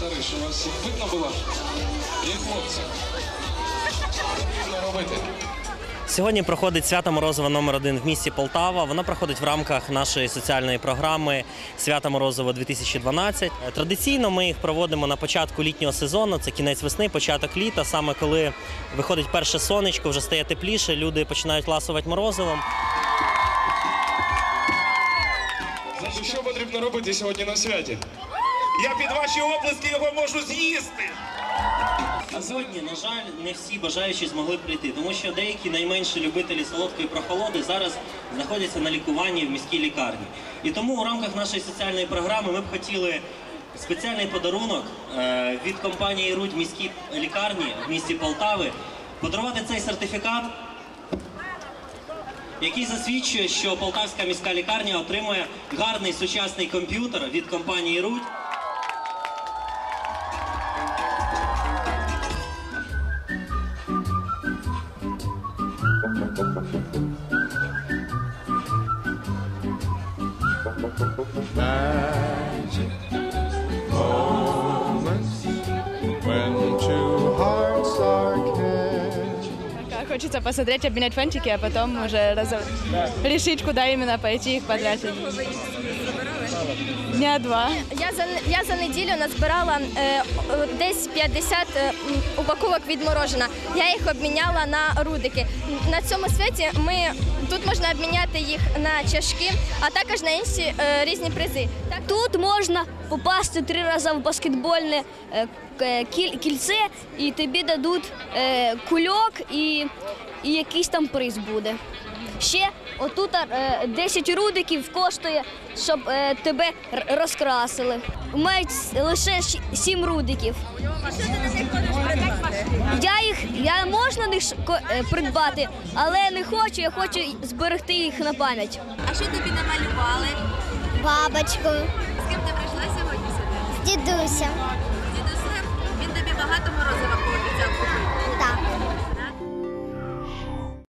Тариш, у вас видно було? Є хлопці. Робити? Сьогодні проходить свято Морозова номер 1 в місті Полтава. Вона проходить в рамках нашої соціальної програми Свята Морозова 2012. Е, Традиційно ми їх проводимо на початку літнього сезону. Це кінець весни, початок літа. Саме коли виходить перше сонечко, вже стає тепліше, люди починають ласувати морозивом. Значить, що потрібно робити сьогодні на святі? Я під ваші оплески його можу з'їсти. А сьогодні, на жаль, не всі бажаючі змогли прийти, тому що деякі найменші любителі солодкої прохолоди зараз знаходяться на лікуванні в міській лікарні. І тому у рамках нашої соціальної програми ми б хотіли спеціальний подарунок е, від компанії Рудь міській лікарні в місті Полтави подарувати цей сертифікат, який засвідчує, що Полтавська міська лікарня отримує гарний сучасний комп'ютер від компанії Рудь. when Хочется посмотреть, обменять фантики, а потом уже раз... решить, куда именно пойти их потратить. Дня два. Я за я за неділю назбирала е, десь 50 е, упаковок від морожена. Я їх обміняла на рудики. На цьому світі ми тут можна обміняти їх на чашки, а також на інші е, різні призи. Так, Тут можна попасти три рази в баскетбольне е, кіль- кільце, і тобі дадуть е, кульок і, і якийсь там приз буде. Ще отут е, 10 рудиків коштує, щоб е, тебе розкрасили. Мають лише 7 рудиків. Я їх я можна їх ш- ко- них придбати, але не хочу. Я хочу зберегти їх на пам'ять. А що тобі намалювали? бабочку З ким ти прийшла сьогодні сюди? з дідусем. З дідусем? Він тобі багато морозива